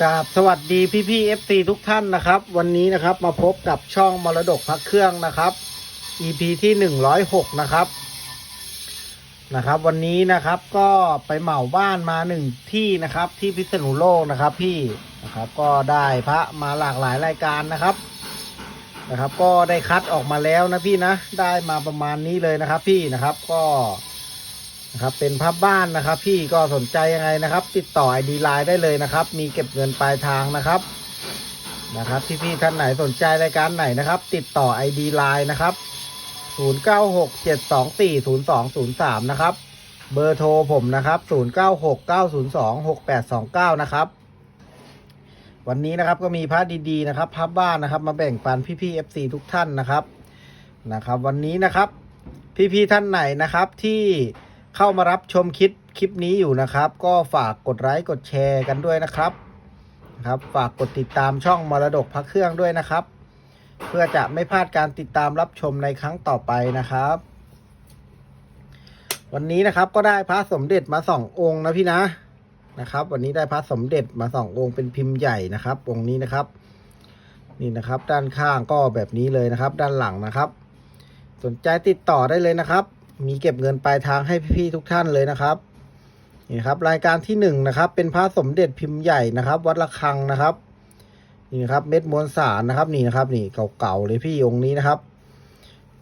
กราบสวัสดีพี่พี่เอฟซีทุกท่านนะครับ วันนี้นะครับมาพบกับช่องมรดกพักเครื่องนะครับ EP ที่หนึ่งร้อยหกนะครับนะครับ วันนี้นะครับก็ไปเหมาบ้านมาหนึ่งที่นะครับ ที่พิษณุโลกนะครับ พี่นะครับก็ได้พระมาหลากหลายรายการนะครับนะครับ ก็ได้คัดออกมาแล้วนะพี่นะ ได้มาประมาณนี้เลยนะครับ พี่นะครับก็ นะครับเป็นภาพบ้านนะครับ พี่ก็สนใจยังไงนะครับ ติดต่อ ID Line ได้เลยนะครับ มีเก็บเงินปลายทางนะครับนะครับพี่พี่ๆท่านไหนสนใจรายการไหนนะครับ ติดต่อ ID Line นะครับ 0967240203 นะครับ เบอร์โทรผมนะครับ 0969026829 นะครับ วันนี้นะครับก็มีพระดีๆนะครับภาพบ้านนะครับ มาแบ่งปันพี่ๆ FC ทุกท่านนะครับนะครับ วันนี้นะครับ พี่ๆท่านไหนนะครับที่ เข้ามารับชมคลิปคลิปนี้อยู่นะครับ ก็ฝากกดไลค์กดแชร์กันด้วยนะครับครับ ฝากกดติดตามช่องมรดกพระเครื่องด้วยนะครับ เพื่อจะไม่พลาดการติดตามรับชมในครั้งต่อไปนะครับ วันนี้นะครับก็ได้พระสมเด็จมาสององค์นะพี่นะนะครับ วันนี้ได้พระสมเด็จมาสององค์เป็นพิมพ์ใหญ่นะครับ องค์นี้นะครับ นี่นะครับ ด้านข้างก็แบบนี้เลยนะครับ ด้านหลังนะครับ สนใจติดต่อได้เลยนะครับ มีเก็บเงินปลายทางให้พี่ๆทุกท่านเลยนะครับนี่ครับ รายการที่หนึ่งนะครับ เป็นพระสมเด็จพิมพ์ใหญ่นะครับ วัดระฆังนะครับนี่ครับ เม็ดมวลสารนะครับ นี่นะครับ นี่เก่าๆเลยพี่องค์นี้นะครับ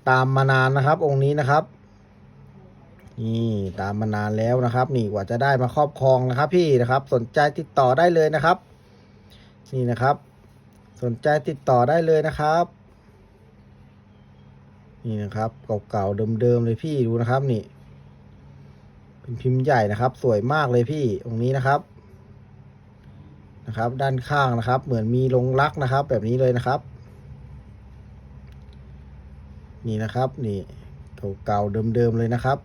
ตามมานานนะครับ องค์นี้นะครับ นี่ตามมานานแล้วนะครับ นี่กว่าจะได้มาครอบครองนะครับ พี่นะครับ สนใจติดต่อได้เลยนะครับ นี่นะครับ สนใจติดต่อได้เลยนะครับ นี่นะครับเก่าๆเดิมๆเลยพี่ดูนะครับนี่ เป็นพิมพ์ใหญ่นะครับ สวยมากเลยพี่องค์นี้นะครับนะครับ ด้านข้างนะครับ เหมือนมีลงรักนะครับ แบบนี้เลยนะครับ นี่นะครับนี่เก่าๆเดิมๆเลยนะครับ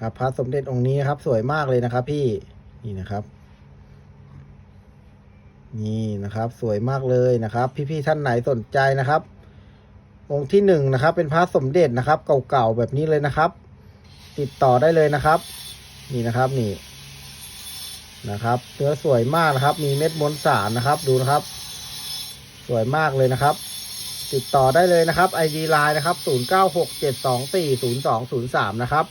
ครับพระสมเด็จองค์นี้นะครับ สวยมากเลยนะครับ พี่นี่นะครับนี่นะครับ สวยมากเลยนะครับ พี่ๆท่านไหนสนใจนะครับ องค์ที่หนึ่งนะครับ เป็นพระสมเด็จนะครับ เก่าๆแบบนี้เลยนะครับ ติดต่อได้เลยนะครับ นี่นะครับนี่นะครับเนื้อสวยมากนะครับ มีเม็ดมวลสารนะครับ ดูนะครับ สวยมากเลยนะครับ ติดต่อได้เลยนะครับ ID Line นะครับ 0967240203 นะครับ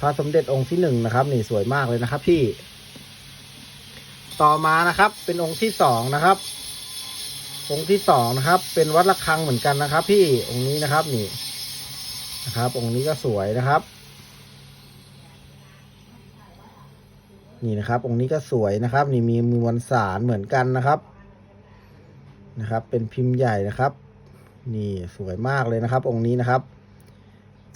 พระสมเด็จองค์ที่หนึ่งนะครับ นี่สวยมากเลยนะครับพี่ ต่อมานะครับ เป็นองค์ที่สองนะครับ องค์ที่สองนะครับ เป็นวัดระฆังเหมือนกันนะครับ พี่องค์นี้นะครับนี่นะครับ องค์นี้ก็สวยนะครับ นี่นะครับ องค์นี้ก็สวยนะครับ นี่มีมวลสารเหมือนกันนะครับ นะครับ เป็นพิมพ์ใหญ่นะครับ นี่สวยมากเลยนะครับ องค์นี้นะครับ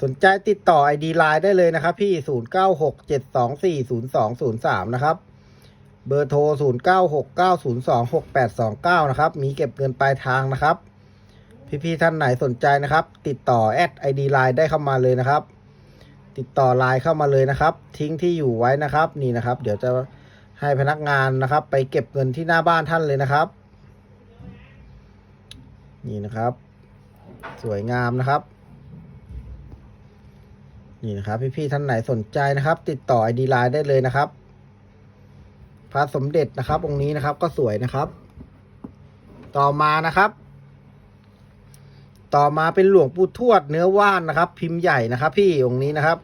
สนใจติดต่อ ID Line ได้เลยนะครับ พี่ศูนย์เก้าหกเจ็ดสองสี่ศูนย์สองศูนย์สามนะครับ เบอร์โทร 0 9 6 9 0 2 6 8 2 9 นะครับ มีเก็บเงินปลายทางนะครับ พี่ๆท่านไหนสนใจนะครับ ติดต่อแอดไอดีไลน์ได้เข้ามาเลยนะครับ ติดต่อไลน์เข้ามาเลยนะครับ ทิ้งที่อยู่ไว้นะครับ นี่นะครับ เดี๋ยวจะให้พนักงานนะครับ ไปเก็บเงินที่หน้าบ้านท่านเลยนะครับ นี่นะครับ สวยงามนะครับ นี่นะครับ พี่ๆท่านไหนสนใจนะครับ ติดต่อไอดีไลน์ได้เลยนะครับ พระสมเด็จนะครับ องค์นี้นะครับก็สวยนะครับ ต่อมานะครับ ต่อมาเป็นหลวงปู่ทวดเนื้อว่านนะครับ พิมพ์ใหญ่นะครับ พี่องค์นี้นะครับ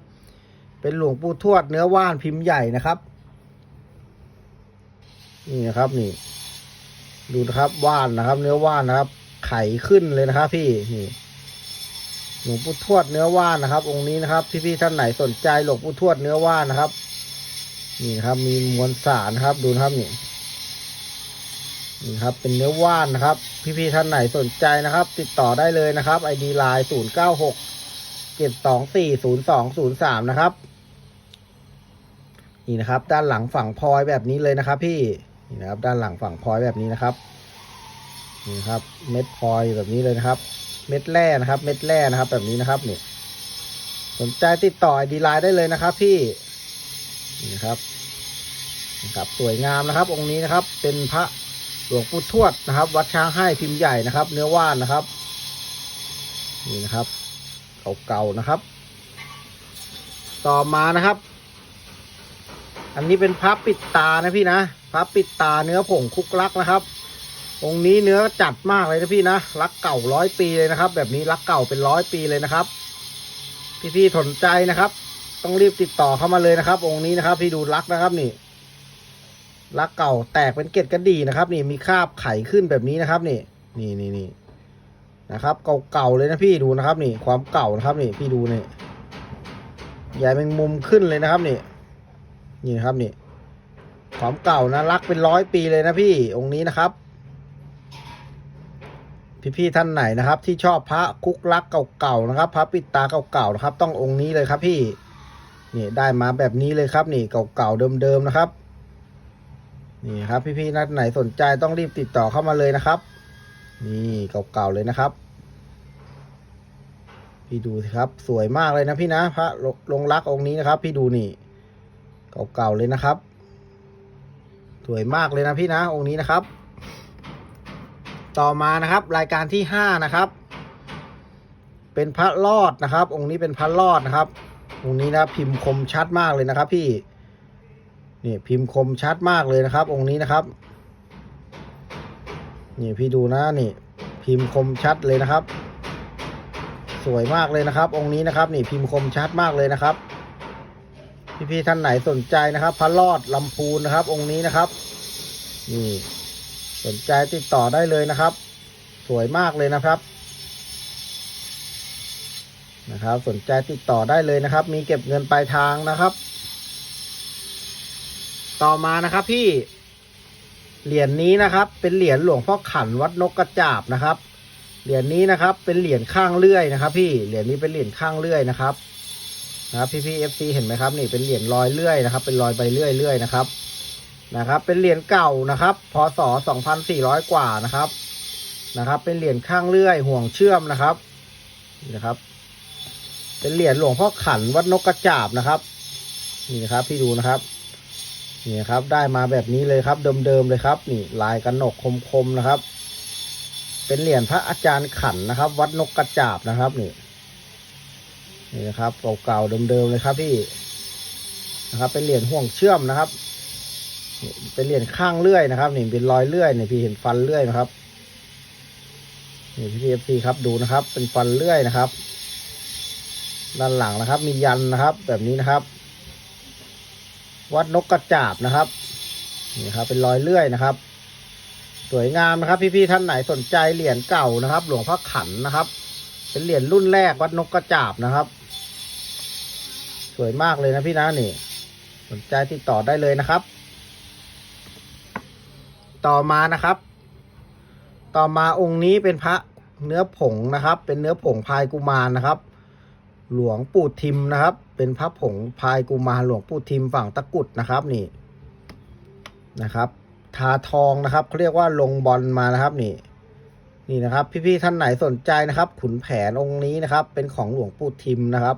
เป็นหลวงปู่ทวดเนื้อว่านพิมพ์ใหญ่นะครับ นี่นะครับนี่ ดูนะครับว่านนะครับ เนื้อว่านนะครับ ไขขึ้นเลยนะครับ พี่นี่หลวงปู่ทวดเนื้อว่านนะครับ องค์นี้นะครับพี่ๆท่านไหนสนใจหลวงปู่ทวดเนื้อว่านนะครับ นี่ครับมีมวลสารครับดูนะครับนี่นี่ครับเป็นเนื้อว่านนะครับ พี่ๆท่านไหนสนใจนะครับ ติดต่อได้เลยนะครับ ID Line ศูนย์เก้าหกเจ็ดสองสี่ศูนย์สองศูนย์สามนะครับ นี่นะครับ ด้านหลังฝั่งพลอยแบบนี้เลยนะครับ พี่นี่นะครับ ด้านหลังฝั่งพลอยแบบนี้นะครับนี่ครับ เม็ดพลอยแบบนี้เลยนะครับ เม็ดแร่นะครับ เม็ดแร่นะครับ แบบนี้นะครับนี่สนใจติดต่อ ID Line ได้เลยนะครับ พี่ นี่นะครับนะครับสวยงามนะครับ องค์นี้นะครับ เป็นพระหลวงปู่ทวดนะครับ วัดช้างให้พิมพ์ใหญ่นะครับ เนื้อว่านนะครับ นี่นะครับเก่าๆนะครับ ต่อมานะครับ อันนี้เป็นพระปิดตานะพี่นะพระระปิดตาเนื้อผงคุกลักนะครับ องค์นี้เนื้อจัดมากเลยนะพี่นะรักเก่าร้อยปีเลยนะครับ แบบนี้รักเก่าเป็นร้อยปีเลยนะครับ พี่ๆสนใจนะครับ ต้องรีบติดต่อเข้ามาเลยนะครับ องค์นี้นะครับ พี่ดูรักนะครับนี่รักเก่าแตกเป็นเกล็ดกระดีนะครับ นี่มีคราบไข่ขึ้นแบบนี้นะครับ นี่ นี่นี่นี่นะครับ เก่าๆเลยนะพี่ดูนะครับ นี่ ความเก่านะครับ นี่พี่ดูนี่ใหญ่เป็นมุมขึ้นเลยนะครับ นี่ นี่นะครับนี่ ความเก่านะรักเป็นร้อยปีเลยนะพี่องค์นี้นะครับ พี่ๆท่านไหนนะครับ ที่ชอบพระคุกลักเก่าๆนะครับ พระปิดตาเก่าๆนะครับ ต้ององค์นี้เลยครับพี่ นี่ได้มาแบบนี้เลยครับ นี่เก่าๆเดิมๆนะครับ นี่ครับ พี่ๆท่านไหนสนใจต้องรีบติดต่อเข้ามาเลยนะครับ นี่เก่าๆเลยนะครับ พี่ดูสิครับ สวยมากเลยนะพี่นะพระลงรักองค์นี้นะครับ พี่ดูนี่เก่าๆเลยนะครับ สวยมากเลยนะพี่นะองค์นี้นะครับ ต่อมานะครับ รายการที่ห้านะครับ เป็นพระรอดนะครับ องค์นี้เป็นพระรอดนะครับ องนี้นะพิมพ์คมชัดมากเลยนะครับ พี่นี่พิมพ์คมชัดมากเลยนะครับ องค์นี้นะครับนี่พี่ดูนะนี่ พิมพ์คมชัดเลยนะครับ สวยมากเลยนะครับ องค์นี้นะครับ นี่พิมพ์คมชัดมากเลยนะครับ พี่ๆท่านไหนสนใจนะครับ พระรอดลำพูนนะครับ องค์นี้นะครับ นี่ สนใจติดต่อได้เลยนะครับ สวยมากเลยนะครับ นะครับ สนใจติดต่อได้เลยนะครับ มีเก็บเงินปลายทางนะครับ ต่อมานะครับพี่เหรียญนี้นะครับ เป็นเหรียญหลวงพ่อขันวัดนกกระจาบนะครับ เหรียญนี้นะครับ เป็นเหรียญข้างเลื่อยนะครับ พี่เหรียญนี้เป็นเหรียญข้างเลื่อยนะครับนะครับพี่พี่เอฟซีเห็นไหมครับนี่เป็นเหรียญรอยเลื่อยนะครับ เป็นรอยใบเลื่อยเลื่อยนะครับนะครับ เป็นเหรียญเก่านะครับพศ2,400กว่านะครับนะครับ เป็นเหรียญข้างเลื่อยห่วงเชื่อมนะครับนะครับ เป็นเหรียญหลวงพ่อขันวัดนกกระจาบนะครับ นี่นะครับพี่ดูนะครับนี่ครับ ได้มาแบบนี้เลยครับเดิมๆเลยครับ นี่ลายกระหนกคมๆนะครับ เป็นเหรียญพระอาจารย์ขันนะครับ วัดนกกระจาบนะครับ นี่นี่นะครับเก่าๆเดิมๆเลยครับพี่นะครับ เป็นเหรียญห่วงเชื่อมนะครับเป็นเหรียญข้างเลื่อยนะครับ นี่เป็นรอยเลื่อยนี่พี่เห็นฟันเลื่อยนะครับนี่พี่เอฟซีครับดูนะครับ เป็นฟันเลื่อยนะครับ ด้านหลังนะครับ มียันนะครับ แบบนี้นะครับ วัดนกกระจาบนะครับนี่ครับ เป็นรอยเลื่อยนะครับ สวยงามนะครับ พี่ๆท่านไหนสนใจเหรียญเก่านะครับ หลวงพ่อขันนะครับ เป็นเหรียญรุ่นแรกวัดนกกระจาบนะครับ สวยมากเลยนะพี่นะนี่ สนใจติดต่อได้เลยนะครับ ต่อมานะครับ ต่อมาองค์นี้เป็นพระเนื้อผงนะครับ เป็นเนื้อผงพายกุมารนะครับ หลวงปู่ทิมนะครับ เป็นพระผงพายกุมารหลวงปู่ทิมฝั่งตะกุดนะครับนี่นะครับทาทองนะครับเขาเรียกว่าลงบอลมานะครับนี่ นี่นะครับ พี่ๆท่านไหนสนใจนะครับ ขุนแผนองค์นี้นะครับ เป็นของหลวงปู่ทิมนะครับ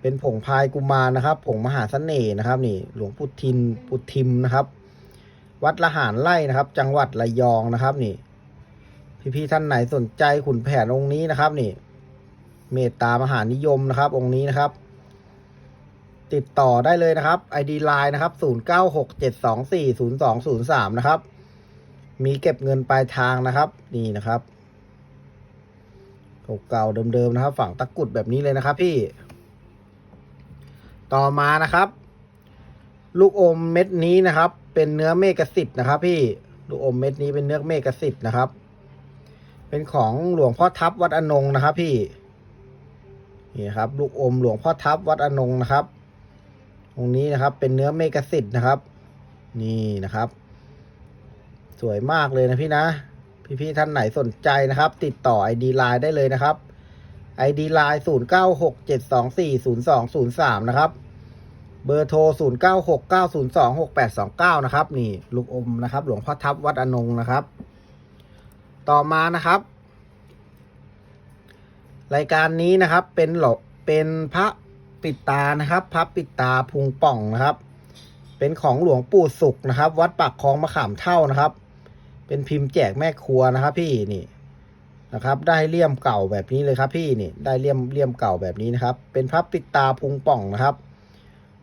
เป็นผงพายกุมารนะครับ ผงมหาเสน่ห์นะครับ นี่ หลวงปู่ทินปู่ทิมนะครับ วัดละหารไร่นะครับ จังหวัดระยองนะครับ นี่ พี่ๆท่านไหนสนใจขุนแผนองค์นี้นะครับ นี่ เมตตามหานิยมนะครับ องค์นี้นะครับ ติดต่อได้เลยนะครับ ID Line นะครับ 0967240203 นะครับ มีเก็บเงินปลายทางนะครับ นี่นะครับเก่าๆเดิมๆนะครับ ฝั่งตะกุดแบบนี้เลยนะครับ พี่ ต่อมานะครับ ลูกอมเม็ดนี้นะครับ เป็นเนื้อเมกสิทธิ์นะครับ พี่ลูกอมเม็ดนี้เป็นเนื้อเมกสิทธิ์นะครับ เป็นของหลวงพ่อทับวัดอนงนะครับ พี่ นี่ครับ ลูกอมหลวงพ่อทับวัดอนงนะครับ ตรงนี้นะครับ เป็นเนื้อเมกสิทธ์นะครับ นี่นะครับ สวยมากเลยนะพี่นะ พี่ๆท่านไหนสนใจนะครับ ติดต่อ ID Line ได้เลยนะครับ ID Line 0 9 6 7 2 4 0 2 0 3 นะครับ เบอร์โทร 0 9 6 9 0 2 6 8 2 9 นะครับ นี่ ลูกอมนะครับ หลวงพ่อทับวัดอนงนะครับ ต่อมานะครับ รายการนี้นะครับเป็นหลเป็นพระปิดตานะครับพระปิดตาพุงป่องนะครับ เป็นของหลวงปู่สุขนะครับ วัดปากคลองมะขามเท่านะครับ เป็นพิมพ์แจกแม่ครัวนะครับ พี่นี่นะครับ ได้เลี่ยมเก่าแบบนี้เลยครับ พี่นี่ได้เลี่ยมเลี่ยมเก่าแบบนี้นะครับ เป็นพระปิดตาพุงป่องนะครับ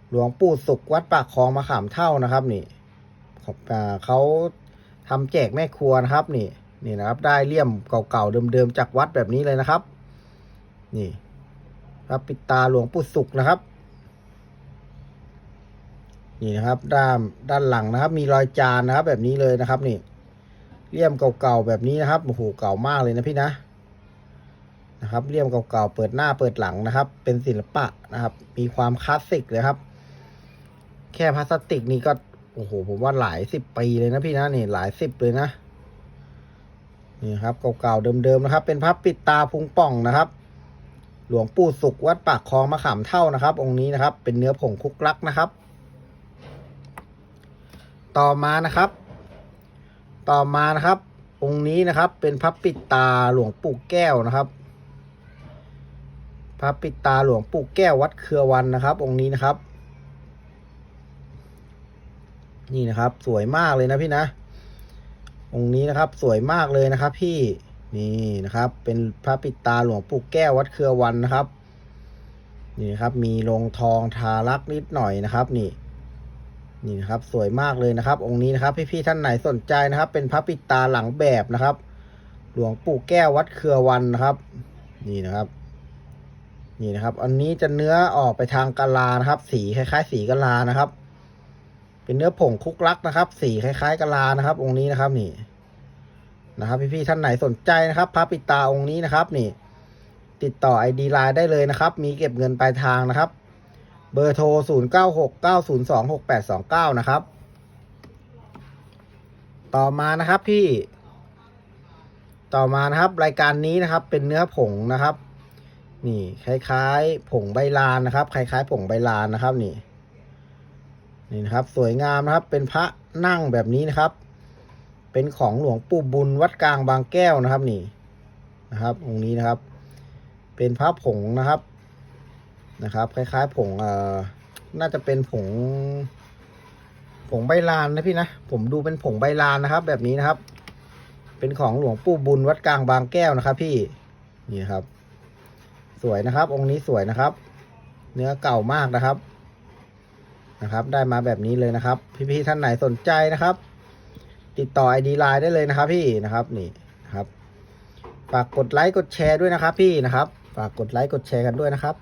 หลวงปู่สุขวัดปากคลองมะขามเท่านะครับ นี่ขของอ่าเขาทำแจกแม่ครัวนะครับ นี่นี่นะครับ ได้เลี่ยมเก่าๆเดิมๆจากวัดแบบนี้เลยนะครับ นี่พระปิดตาหลวงปู่สุขนะครับ นี่นะครับด้านด้านหลังนะครับ มีรอยจานนะครับ แบบนี้เลยนะครับ นี่เลี่ยมเก่าๆแบบนี้นะครับโอ้โหเก่ามากเลยนะพี่นะนะครับเลี่ยมเก่าๆเปิดหน้าเปิดหลังนะครับ เป็นศิลปะนะครับ มีความคลาสสิกเลยครับ แค่พลาสติกนี่ก็โอ้โหผมว่าหลายสิบปีเลยนะพี่นะนี่หลายสิบเลยนะนี่ครับเก่าๆเดิมๆนะครับ เป็นพระปิดตาพุงป่องนะครับ หลวงปู่สุขวัดปากคลองมะขามเท่านะครับ องค์นี้นะครับ เป็นเนื้อผงคุกลักนะครับ ต่อมานะครับ ต่อมานะครับ องค์นี้นะครับ เป็นพระปิดตาหลวงปู่แก้วนะครับพระปิดตาหลวงปู่แก้ววัดเครือวันนะครับ องค์นี้นะครับ นี่นะครับ สวยมากเลยนะพี่นะ องค์นี้นะครับ สวยมากเลยนะครับ พี่ นี่นะครับ เป็นพระปิดตาหลวงปู่แก้ววัดเครือวันนะครับ นี่นะครับ มีลงทองทารักนิดหน่อยนะครับ นี่ นี่นะครับ สวยมากเลยนะครับ องค์นี้นะครับ พี่ๆท่านไหนสนใจนะครับ เป็นพระปิดตาหลังแบบนะครับ หลวงปู่แก้ววัดเครือวันนะครับ นี่นะครับนี่นะครับ อันนี้จะเนื้อออกไปทางกะลานะครับ สีคล้าย ๆ สีกะลานะครับ เป็นเนื้อผงคุกลักนะครับ สีคล้าย ๆกะลานะครับ องค์นี้นะครับนี่ นะครับพี่ๆท่านไหนสนใจนะครับพระปิตาองค์นี้นะครับนี่ ติดต่อไอดีไลน์ได้เลยนะครับ มีเก็บเงินปลายทางนะครับ เบอร์โทร 0 9 6 9 0 2 6 8 2 9 นะครับ ต่อมานะครับพี่ ต่อมานะครับ รายการนี้นะครับ เป็นเนื้อผงนะครับ นี่คล้ายๆ ผงใบลานนะครับ คล้ายๆ ผงใบลานนะครับนี่นี่นะครับ สวยงามนะครับ เป็นพระนั่งแบบนี้นะครับ เป็นของหลวงปู่บุญวัดกลางบางแก้วนะครับนี่นะครับองค์นี้นะครับ เป็นพระผงนะครับนะครับ คล้ายๆ ผงเอ่อน่าจะเป็นผง ผงใบลานนะพี่นะผมดูเป็นผงใบลานนะครับ แบบนี้นะครับ เป็นของหลวงปู่บุญวัดกลางบางแก้วนะครับ พี่นี่ครับ สวยนะครับ องค์นี้สวยนะครับ เนื้อเก่ามากนะครับนะครับ ได้มาแบบนี้เลยนะครับ พี่ๆท่านไหนสนใจนะครับ ติดต่อไอดีไลน์ได้เลยนะครับพี่นะครับนี่นครับ ฝากกดไลค์กดแชร์ด้วยนะครับพี่นะครับ ฝากกดไลค์กดแชร์กันด้วยนะครับ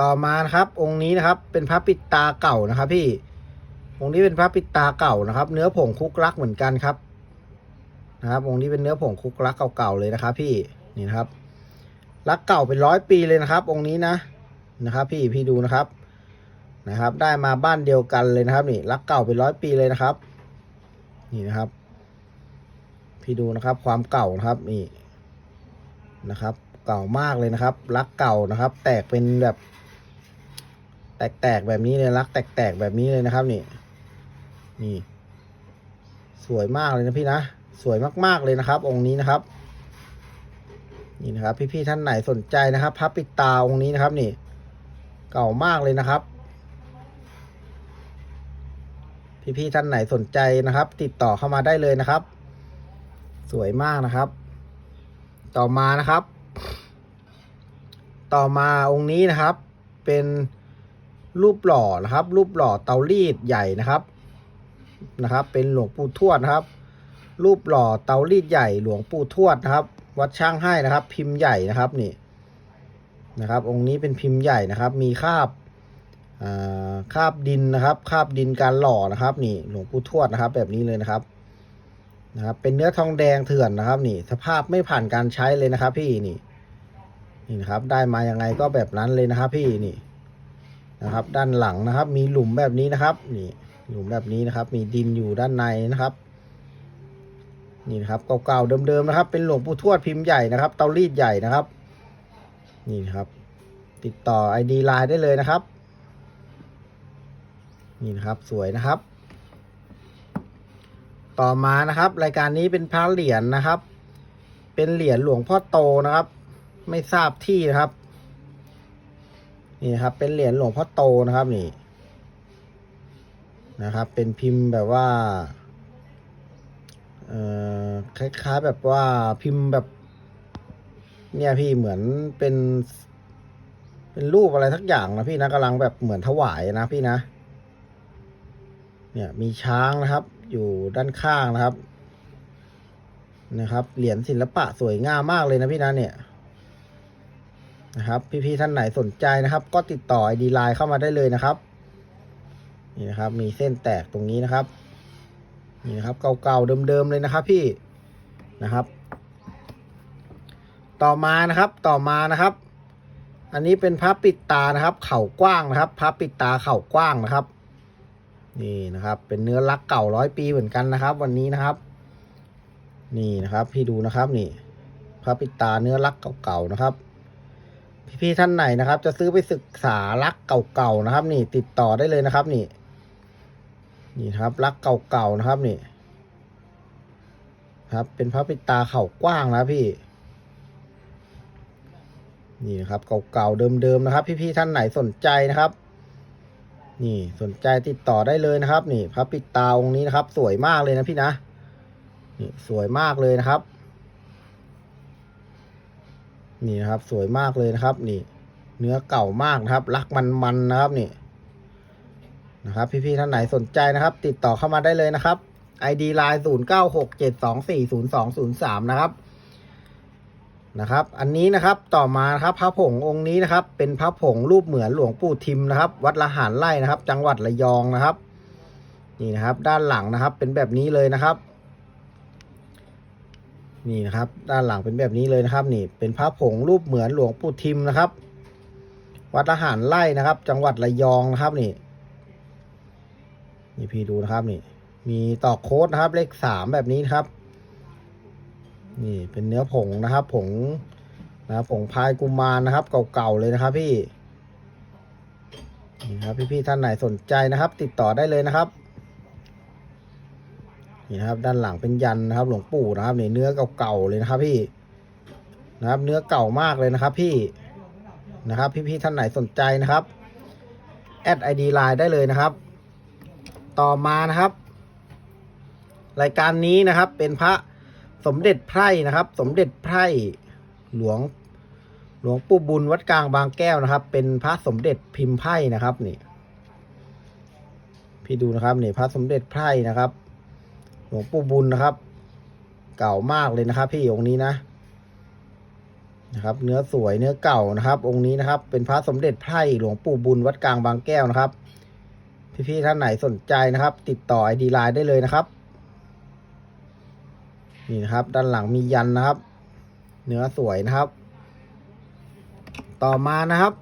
ต่อมานะครับ องค์นี้นะครับ เป็นพระปิดตาเก่านะครับ พี่ องค์นี้เป็นพระปิดตาเก่านะครับ เนื้อผงคุกลักเหมือนกันครับ นะครับ องค์นี้เป็นเนื้อผงคุกลักเก่าๆเลยนะครับ พี่นี่นะครับลักเก่าเป็นร้อยปีเลยนะครับ องค์นี้นะนะครับ พี่พี่ดูนะครับ นะครับ ได้มาบ้านเดียวกันเลยนะครับ นี่ลักเก่าเป็นร้อยปีเลยนะครับ นี่นะครับ พี่ดูนะครับความเก่านะครับนี่นะครับ เก่ามากเลยนะครับลักเก่านะครับ แตกเป็นแบบ แตกๆแบบนี้เลยลัก แตกๆแบบนี้เลยนะครับ นี่ นี่ สวยมากเลยนะพี่นะสวยมากๆเลยนะครับ องค์นี้นะครับนี่นะครับ พี่ๆท่านไหนสนใจนะครับพระปิดตาองค์นี้นะครับ นี่ เก่ามากเลยนะครับ พี่ๆท่านไหนสนใจนะครับ ติดต่อเข้ามาได้เลยนะครับ สวยมากนะครับ ต่อมานะครับ ต่อมาองค์นี้นะครับ เป็นรูปหล่อนะครับ รูปหล่อเตารีดใหญ่นะครับนะครับ เป็นหลวงปู่ทวดนะครับ รูปหล่อเตารีดใหญ่หลวงปู่ทวดนะครับ วัดช่างให้นะครับ พิมพ์ใหญ่นะครับนี่นะครับ องค์นี้เป็นพิมพ์ใหญ่นะครับ มีคาบอ่า คาบดินนะครับคาบดินการหล่อนะครับ นี่หลวงปู่ทวดนะครับ แบบนี้เลยนะครับนะครับ เป็นเนื้อทองแดงเถื่อนนะครับ นี่ สภาพไม่ผ่านการใช้เลยนะครับ พี่นี่นี่นะครับ ได้มายังไงก็แบบนั้นเลยนะครับ พี่นี่นะครับ ด้านหลังนะครับ มีหลุมแบบนี้นะครับ นี่ หลุมแบบนี้นะครับ มีดินอยู่ด้านในนะครับ นี่นะครับเก่าๆเดิมๆนะครับ เป็นหลวงปู่ทวดพิมพ์ใหญ่นะครับ เตารีดใหญ่นะครับ นี่นะครับ ติดต่อ ID ไลน์ได้เลยนะครับ นี่นะครับสวยนะครับ ต่อมานะครับ รายการนี้เป็นพระเหรียญนะครับ เป็นเหรียญหลวงพ่อโตนะครับ ไม่ทราบที่นะครับ นี่นครับ เป็นเหรียญหลวงพ่อโตนะครับนี่นะครับ เป็นพิมพ์แบบว่าเอ่อคล้ายๆแบบว่าพิมพ์แบบ เนี่ยพี่เหมือนเป็น เป็นรูปอะไรทักอย่างนะพี่นะกำลังแบบเหมือนถวายนะพี่นะ เนี่ยมีช้างนะครับ อยู่ด้านข้างนะครับ นะครับ เหรียญศิลปะสวยงามมากเลยนะพี่นะเนี่ยนะครับ พี่ๆท่านไหนสนใจนะครับ ก็ติดต่อไอดีไลน์เข้ามาได้เลยนะครับ นี่นะครับ มีเส้นแตกตรงนี้นะครับ นี่นะครับเก่าๆเดิมๆเลยนะครับ พี่นะครับ ต่อมานะครับต่อมานะครับ อันนี้เป็นพระปิดตานะครับ เข่ากว้างนะครับพระปิดตาเข่ากว้างนะครับ นี่นะครับ เป็นเนื้อลักเก่าร้อยปีเหมือนกันนะครับ วันนี้นะครับ นี่นะครับ พี่ดูนะครับนี่พระปิตาเนื้อลักเก่าๆนะครับ พี่ๆท่านไหนนะครับ จะซื้อไปศึกษาลักเก่าๆนะครับ นี่ติดต่อได้เลยนะครับ นี่ นี่ครับลักเก่าๆนะครับ นี่ ครับ เป็นพระปิตาเข่ากว้างนะพี่นี่นะครับเก่าๆเดิมๆนะครับ พี่ๆท่านไหนสนใจนะครับ นี่สนใจติดต่อได้เลยนะครับ นี่พระปิดตาองค์นี้นะครับ สวยมากเลยนะพี่นะนี่สวยมากเลยนะครับ นี่นะครับ สวยมากเลยนะครับ นี่ เนื้อเก่ามากนะครับ รักมันๆนะครับนี่นะครับ พี่ๆท่านไหนสนใจนะครับ ติดต่อเข้ามาได้เลยนะครับ ID line ศูนย์เก้าหกเจ็ดสองสี่ศูนย์สองศูนย์สามนะครับ นะครับ อันนี้นะครับต่อมานะครับพระผงองค์นี้นะครับ เป็นพระผงรูปเหมือนหลวงปู่ทิมนะครับ วัดละหารไร่นะครับ จังหวัดระยองนะครับ นี่นะครับ ด้านหลังนะครับ เป็นแบบนี้เลยนะครับ นี่นะครับ ด้านหลังเป็นแบบนี้เลยนะครับ นี่ เป็นพระผงรูปเหมือนหลวงปู่ทิมนะครับ วัดละหารไร่นะครับ จังหวัดระยองนะครับ นี่ นี่พี่ดูนะครับ นี่ มีต่อโค้ดนะครับ เลขสามแบบนี้นะครับ นี่เป็นเนื้อผงนะครับ ผงนะครับผงพายกุมารนะครับ เก่าๆเลยนะครับพี่นี่ครับพี่ๆท่านไหนสนใจนะครับ ติดต่อได้เลยนะครับนี่นะครับ ด้านหลังเป็นยันนะครับ หลวงปู่นะครับนี่เนื้อเก่าๆเลยนะครับ พี่นะครับ เนื้อเก่ามากเลยนะครับ พี่นะครับ พี่ๆท่านไหนสนใจนะครับแอดไอดีไลน์ได้เลยนะครับ ต่อมานะครับ รายการนี้นะครับเป็นพระ สมเด็จไพร่นะครับ สมเด็จไพร่หลวงหลวงปู่บุญวัดกลางบางแก้วนะครับ เป็นพระสมเด็จพิมพ์ไพร่นะครับนี่พี่ดูนะครับนี่พระสมเด็จไพร่นะครับ หลวงปู่บุญนะครับ เก่ามากเลยนะครับ พี่องค์นี้นะนะครับ เนื้อสวยเนื้อเก่านะครับ องค์นี้นะครับ เป็นพระสมเด็จไพร่หลวงปู่บุญวัดกลางบางแก้วนะครับ พี่ๆท่านไหนสนใจนะครับ ติดต่อไอดีไลน์ได้เลยนะครับ นี่นะครับ ด้านหลังมียันนะครับ เนื้อสวยนะครับ ต่อมานะครับ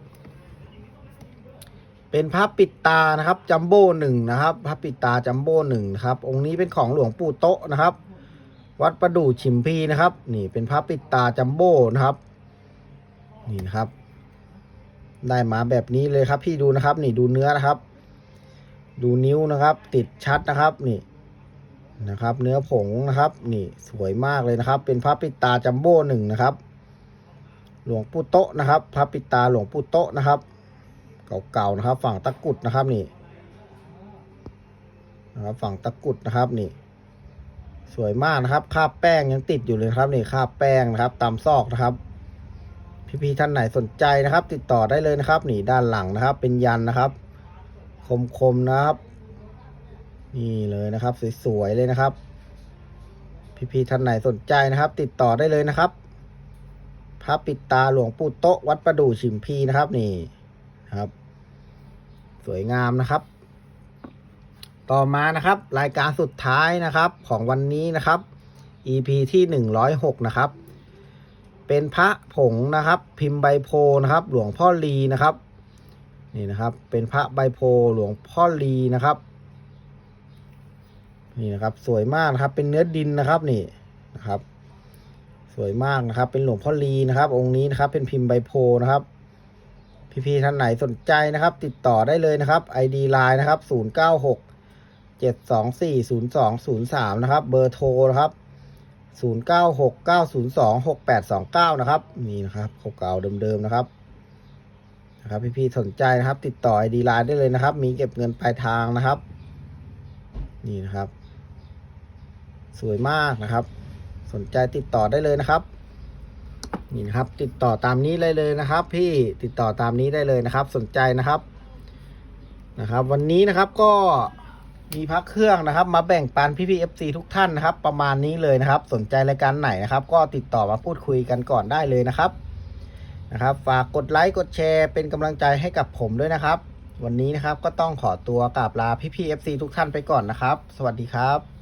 เป็นพระปิดตานะครับจัมโบ้หนึ่งนะครับพระปิดตาจัมโบ้หนึ่งนะครับ องค์นี้เป็นของหลวงปู่โตะนะครับ วัดประดู่ฉิมพีนะครับ นี่เป็นพระปิดตาจัมโบ้นะครับ นี่นะครับ ได้มาแบบนี้เลยครับ พี่ดูนะครับ นี่ดูเนื้อนะครับ ดูนิ้วนะครับ ติดชัดนะครับ นี่ นะครับ เนื้อผงนะครับ นี่สวยมากเลยนะครับ เป็นพระปิตาจัมโบ้หนึ่งนะครับ หลวงปู่โตะนะครับพระปิตาหลวงปู่โตะนะครับ เก่าๆนะครับ ฝั่งตะกุดนะครับนี่นะครับฝั่งตะกุดนะครับนี่ สวยมากนะครับคาบแป้งยังติดอยู่เลยครับนี่คาบแป้งนะครับ ตามซอกนะครับ พี่ๆท่านไหนสนใจนะครับ ติดต่อได้เลยนะครับ นี่ด้านหลังนะครับ เป็นยันนะครับ คมๆนะครับ นี่เลยนะครับ สวยๆเลยนะครับ พี่ๆท่านไหนสนใจนะครับ ติดต่อได้เลยนะครับพระปิดตาหลวงปู่โตะวัดประดู่ฉิมพีนะครับ นี่นครับ สวยงามนะครับ ต่อมานะครับ รายการสุดท้ายนะครับ ของวันนี้นะครับ EP ที่หนึ่งร้อยหกนะครับ เป็นพระผงนะครับ พิมพ์ใบโพนะครับ หลวงพ่อลีนะครับ นี่นะครับ เป็นพระใบโพหลวงพ่อลีนะครับ นี่นะครับ สวยมากนะครับ เป็นเนื้อดินนะครับนี่นะครับ สวยมากนะครับ เป็นหลวงพ่อลีนะครับ องค์นี้นะครับ เป็นพิมพ์ใบโพนะครับ พี่ๆท่านไหนสนใจนะครับ ติดต่อได้เลยนะครับ ID line นะครับ0 9 6 7 2 4 0 2 0 3นะครับ เบอร์โทรนะครับ0 9 6 9 0 2 6 8 2 9นะครับ นี่นะครับเก่าๆเดิมๆนะครับนะครับพี่ๆสนใจนะครับ ติดต่อ ID line ได้เลยนะครับ มีเก็บเงินปลายทางนะครับ นี่นะครับ สวยมากนะครับ สนใจติดต่อได้เลยนะครับนี่นะครับ ติดต่อตามนี้เลยเลยนะครับ พี่ติดต่อตามนี้ได้เลยนะครับ สนใจนะครับนะครับ วันนี้นะครับก็มีพักเครื่องนะครับ มาแบ่งปันพี่พีเอฟซีทุกท่านนะครับ ประมาณนี้เลยนะครับ สนใจรายการไหนนะครับ ก็ติดต่อมาพูดคุยกันก่อนได้เลยนะครับนะครับ ฝากกดไลค์กดแชร์ เป็นกำลังใจให้กับผมด้วยนะครับ วันนี้นะครับก็ต้องขอตัวกราบลาพี่พีเอฟซีทุกท่านไปก่อนนะครับ สวัสดีครับ